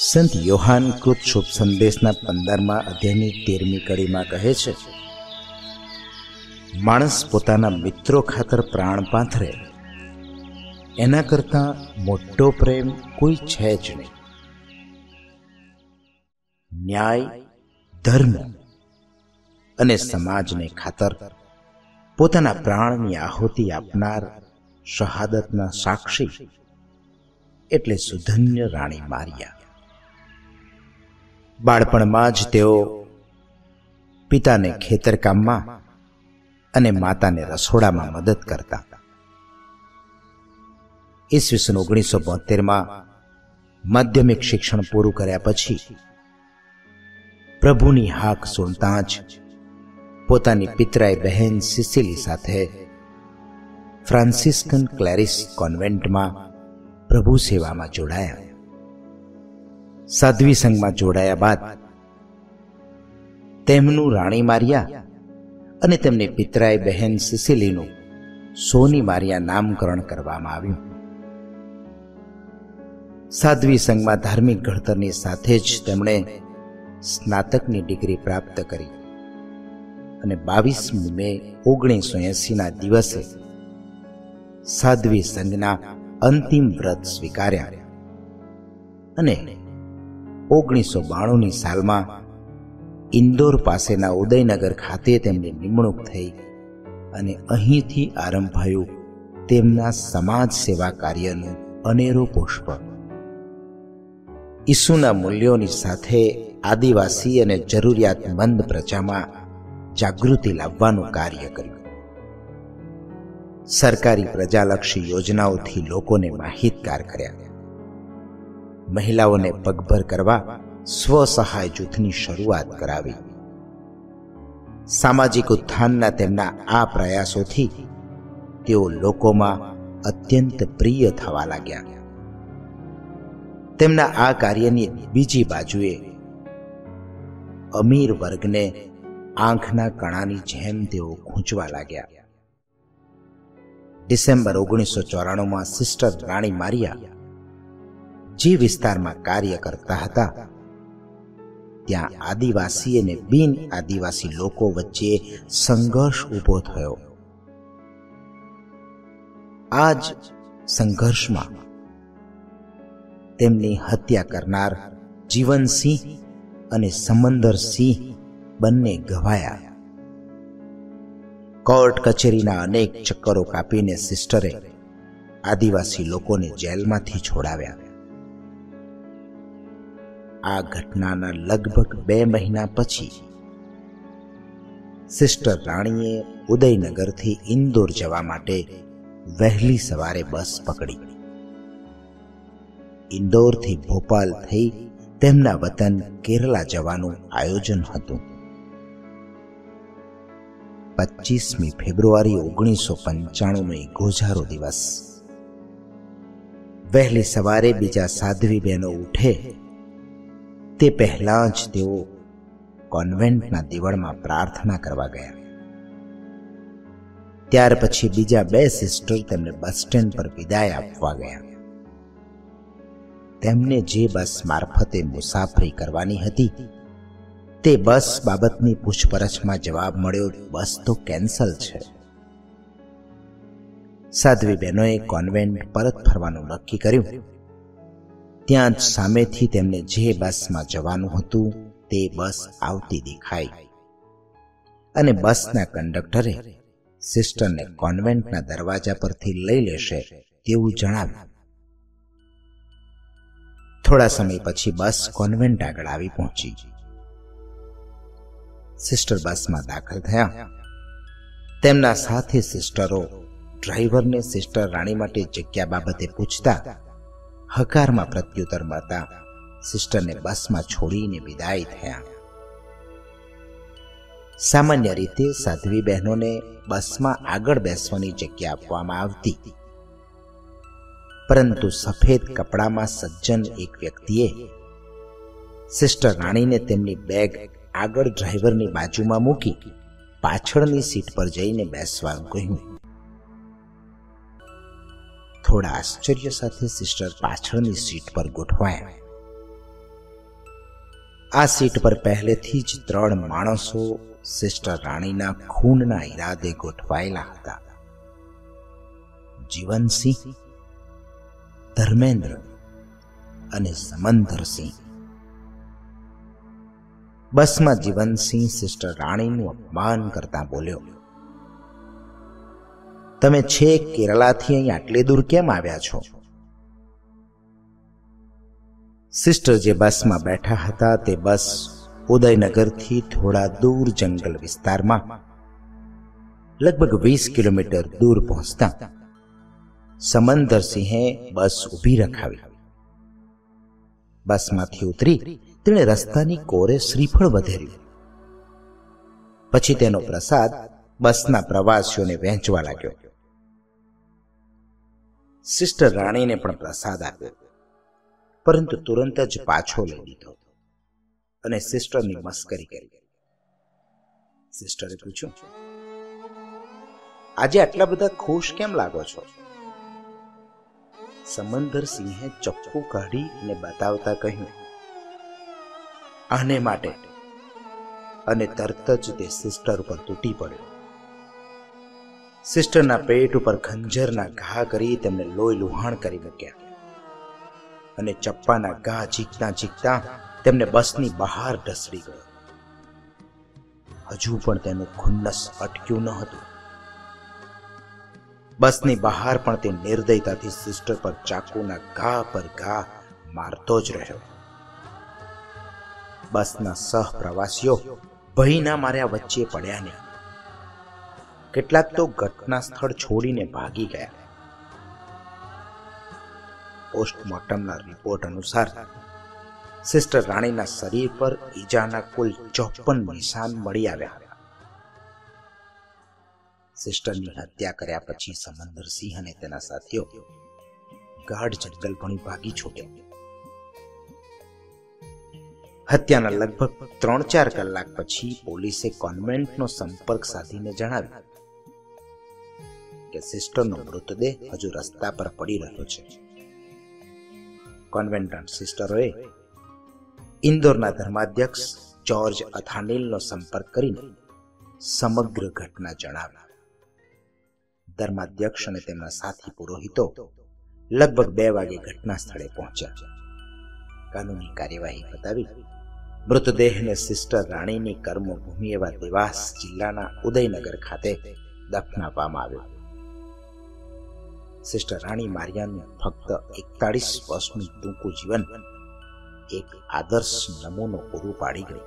સંત યોહાન કૃત શુભ સંદેશના પંદરમા અધ્યાયની તેરમી કડીમાં કહે છે, માણસ પોતાના મિત્રો ખાતર પ્રાણ પાથરે. એના કરતાં મોટો પ્રેમ કોઈ છે જ નહીં. ન્યાય, ધર્મ અને સમાજને ખાતર પોતાના પ્રાણની આહુતિ આપનાર શહાદતના સાક્ષી એટલે સુધન્ય રાણી મારિયા. બાળપણમાં જ તેઓ પિતાને ખેતરકામમાં અને માતાને રસોડામાં મદદ કરતા. ઈસવીસન ઓગણીસો બોતેરમાં માધ્યમિક શિક્ષણ પૂરું કર્યા પછી પ્રભુની હાક સુનતા જ પોતાની પિતરાઈ બહેન સિસિલી સાથે ફ્રાન્સિસ્કન ક્લેરિસ કોન્વેન્ટમાં પ્રભુ સેવામાં જોડાયા. સાધ્વી સંઘમાં જોડાયા બાદ તેમનું રાણી મારિયા અને તેમની પિતરાય બહેન સિસિલીનું સોની મારિયા નામકરણ કરવામાં આવ્યું. સાધ્વી સંઘમાં ધાર્મિક ઘડતરની સાથે જ તેમણે સ્નાતકની ડિગ્રી પ્રાપ્ત કરી અને બાવીસમી મે ઓગણીસો એસીના દિવસે સાધ્વી સંઘના અંતિમ વ્રત સ્વીકાર્યા અને ઓગણીસો બાણુંની સાલમાં ઇન્દોર પાસેના ઉદયનગર ખાતે તેમની નિમણૂક થઈ અને અહીંથી આરંભાયું તેમના સમાજ સેવા કાર્યનું અનેરું પુષ્પ. ઈસુના મૂલ્યોની સાથે આદિવાસી અને જરૂરિયાતમંદ પ્રજામાં જાગૃતિ લાવવાનું કાર્ય કર્યું. સરકારી પ્રજાલક્ષી યોજનાઓથી લોકોને માહિતગાર કર્યા. મહિલાઓને પગભર કરવા સ્વસહાય જૂથની શરૂઆત કરાવી. સામાજિક ઉત્થાનના તેમના આ પ્રયાસોથી તેઓ લોકોમાં અત્યંત પ્રિય થવા લાગ્યા. તેમના આ કાર્યની બીજી બાજુએ અમીર વર્ગને આંખના કણાની જેમ તેઓ ખૂંચવા લાગ્યા. ડિસેમ્બર ઓગણીસો ચોરાણુંમાં સિસ્ટર રાણી મારિયા જે વિસ્તારમાં કાર્ય કરતા હતા, ત્યાં આદિવાસી અને બિન આદિવાસી લોકો વચ્ચે સંઘર્ષ ઊભો થયો. આ જ સંઘર્ષમાં તેમની હત્યા કરનાર જીવનસિંહ અને સમંદરસિંહ બંને ગવાયા. કોર્ટ કચેરીના અનેક ચક્કરો કાપીને સિસ્ટરે આદિવાસી લોકોને જેલમાંથી છોડાવ્યા. આ ઘટનાના લગભગ બે મહિના પછી સિસ્ટર રાણીએ ઉદયનગરથી ઇન્દોર જવા માટે વહેલી સવારે બસ પકડી. ઇન્દોરથી ભોપાલ થઈ તેમના વતન કેરલા જવાનું આયોજન હતું. પચીસમી ફેબ્રુઆરી ઓગણીસો પંચાણુંનો ગોઝારો દિવસ. વહેલી સવારે બીજા સાધ્વી બહેનો ઉઠે તે પહેલા જ તેઓ કોન્વેન્ટના દેવળમાં પ્રાર્થના કરવા ગયા. ત્યાર પછી બીજા બે સિસ્ટર તેમને બસ સ્ટેન્ડ પર વિદાય આપવા ગયા. તેમને જે બસ મારફતે મુસાફરી કરવાની હતી, તે બસ બાબતની પૂછપરછમાં જવાબ મળ્યો, બસ તો કેન્સલ છે. સાધ્વી બહેનોએ કોન્વેન્ટ પરત ફરવાનું નક્કી કર્યું. ત્યાં જ સામેથી તેમને જે બસમાં જવાનું હતું, તે બસ આવતી દેખાઈ. અને બસના કંડક્ટરે સિસ્ટરને કોન્વેન્ટના દરવાજા પરથી લઈ લેશે તેવું જણાવ્યું. થોડા સમય પછી બસ કોન્વેન્ટ આગળ આવી પહોંચી. સિસ્ટર બસમાં દાખલ થયા. તેમના સાથે સિસ્ટરો ડ્રાઈવરને સિસ્ટર રાણી માટે જગ્યા બાબતે પૂછતા હકારમાં પ્રત્યુત્તર મળતા સિસ્ટરને બસમાં છોડીને વિદાય થયા. સામાન્ય રીતે સાધ્વી બહેનોને બસમાં આગળ બેસવાની જગ્યા આપવામાં આવતી. પરંતુ સફેદ કપડામાં સજ્જન એક વ્યક્તિએ સિસ્ટર રાણીને તેમની બેગ આગળ ડ્રાઈવરની બાજુમાં મૂકી પાછળની સીટ પર જઈને બેસવાનું કહ્યું. થોડા આશ્ચર્ય સાથે સિસ્ટર પાછળની સીટ પર ગોઠવાયા. આ સીટ પર પહેલેથી જ ત્રણ માણસો સિસ્ટર રાણીના ખૂનના ઈરાદે ગોઠવાયેલા હતા. જીવનસિંહ, ધર્મેન્દ્ર અને સમંદરસિંહ. બસમાં જીવનસિંહ સિસ્ટર રાણીનું અપમાન કરતા બોલ્યો તમે છેક કેરલાથી અહીં આટલે દૂર કેમ આવ્યા છો? સિસ્ટર જે બસમાં બેઠા હતા તે બસ ઉદયનગરથી થોડા દૂર જંગલ વિસ્તારમાં લગભગ વીસ કિલોમીટર દૂર પહોંચતા સમંદરસિંહે બસ ઊભી રખાવી. બસમાંથી ઉતરી તેણે રસ્તાની કોરે શ્રીફળ વધેર્યું. પછી તેનો પ્રસાદ બસના પ્રવાસીઓને વહેંચવા લાગ્યો. સિસ્ટર રાણીને પણ પ્રસાદ આપ્યો. પરંતુ તુરંત જ પાછો લઈ લીધો અને સિસ્ટરની મસ્કરી કરી. સિસ્ટરે પૂછ્યું, આજે આટલા બધા ખુશ કેમ લાગો છો? સમંદર સિંહે ચપ્પુ કાઢી અને બતાવતા કહ્યું, આને માટે. અને તરત જ તે સિસ્ટર ઉપર તૂટી પડ્યો. સિસ્ટરના પેટ ઉપર ખંજરના ઘા કરી તેમને લોહી લુહાણ કરી મૂક્યા. અને ચપ્પાના ઘા ઝીકતા ઝીકતા તેમને બસની બહાર ઢસડી ગયો. હજુ પણ તેનું ખુન્નસ અટક્યું ન હતું. બસની બહાર પણ તે નિર્દયતાથી સિસ્ટર પર ચાકુના ઘા પર ઘા મારતો જ રહ્યો. બસના સહ પ્રવાસીઓ ભયના માર્યા વચ્ચે પડ્યા નહીં. કેટલાક તો ઘટના સ્થળ છોડીને ભાગી ગયા. પોસ્ટમોર્ટમના રિપોર્ટ અનુસાર, સિસ્ટર રાણીના શરીર પર ઈજાના કુલ ચોપન નિશાન મળી આવ્યા. સિસ્ટરની હત્યા કર્યા પછી સમંદરસિંહ અને તેના સાથીઓ ગાઢ જંગલ ભણી ભાગી છૂટ્યા. હત્યાના લગભગ ત્રણ ચાર કલાક પછી પોલીસે કોન્વેન્ટનો સંપર્ક સાધીને જણાવ્યું. કે સિસ્ટરનો મૃતદેહ હજુ રસ્તા પર પડી રહ્યો છે. કોન્વેન્ટન્ટ સિસ્ટરોએ ઇન્દોરના ધર્માધ્યક્ષ જ્યોર્જ અથાનિલનો સંપર્ક કરીને સમગ્ર ઘટના જણાવી. ધર્માધ્યક્ષ અને તેમના સાથી પુરોહિતો લગભગ બે વાગે ઘટના સ્થળે પહોંચ્યા. કાનૂની કાર્યવાહી બતાવી મૃતદેહને સિસ્ટર રાણીની કર્મભૂમિ એવા દેવાસ જિલ્લાના ઉદયનગર ખાતે દફનાવવામાં આવ્યો. સિસ્ટર રાણી મારિયાને ફક્ત એકતાળીસ વર્ષનું ટૂંકું જીવન, એક આદર્શ નમૂનો પૂરું પાડી ગઈ.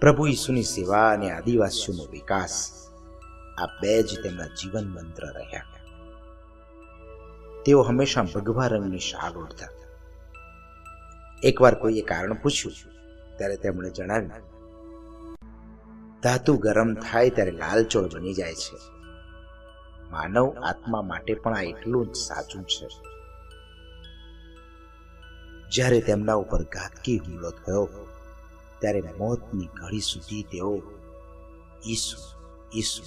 પ્રભુ ઈસુની સેવા અને આદિવાસીઓનો વિકાસ આ બે જ તેમના જીવન મંત્ર રહ્યા. તેઓ હંમેશા ભગવા રંગની શાળ ઓઢતા એકવાર કોઈએ કારણ પૂછ્યું, ત્યારે તેમણે જણાવ્યું ધાતુ ગરમ થાય ત્યારે લાલચોળ બની જાય છે. માનવ આત્મા માટે પણ આ એટલું જ સાચું છે. જ્યારે તેમના ઉપર ઘાતકી હુમલો થયો, ત્યારે મોતની ઘડી સુધી તેઓ ઈસુ ઈસુ,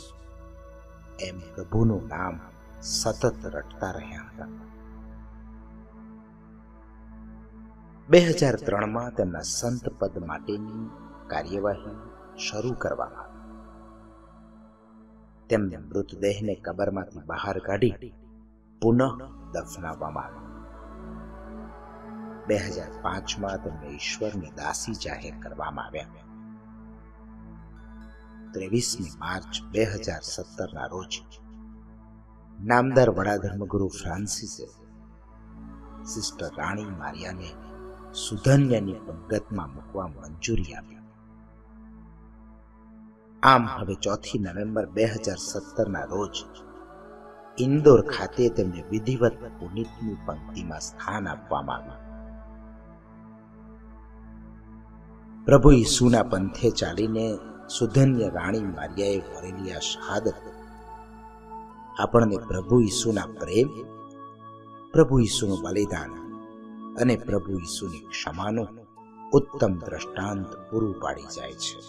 એમ પ્રભુનું નામ સતત રટતા રહ્યા હતા. બે હજાર ત્રણમાં તેમના સંત પદ માટેની કાર્યવાહી શરૂ કરવામાં તેમને મૃતદેહને કબરમાંથી બહાર કાઢી પુનઃ દફનાવવામાં આવ્યો. બે હજાર પાંચમાં તેમને ઈશ્વરની દાસી જાહેર કરવામાં આવ્યા. ત્રેવીસમી માર્ચ બે હજાર સત્તરના રોજ નામદાર વડા ધર્મગુરુ ફ્રાન્સિસે સિસ્ટર રાણી મારિયાને સુધન્યની પંગતમાં મૂકવા મંજૂરી આપી. આમ હવે ચોથી નવેમ્બર બે હજાર સત્તરના રોજ ઇન્દોર ખાતે તેમને વિધિવત પુનિતની પંક્તિમાં સ્થાન આપવામાં આવ્યું. પ્રભુ ઈસુના પંથે ચાલીને સુધન્ય રાણી મારિયાએ વરેલી આ શહાદત આપણને પ્રભુ ઈસુના પ્રેમ, પ્રભુ ઈસુનું બલિદાન અને પ્રભુ ઈસુની ક્ષમાનું ઉત્તમ દ્રષ્ટાંત પૂરું પાડી જાય છે.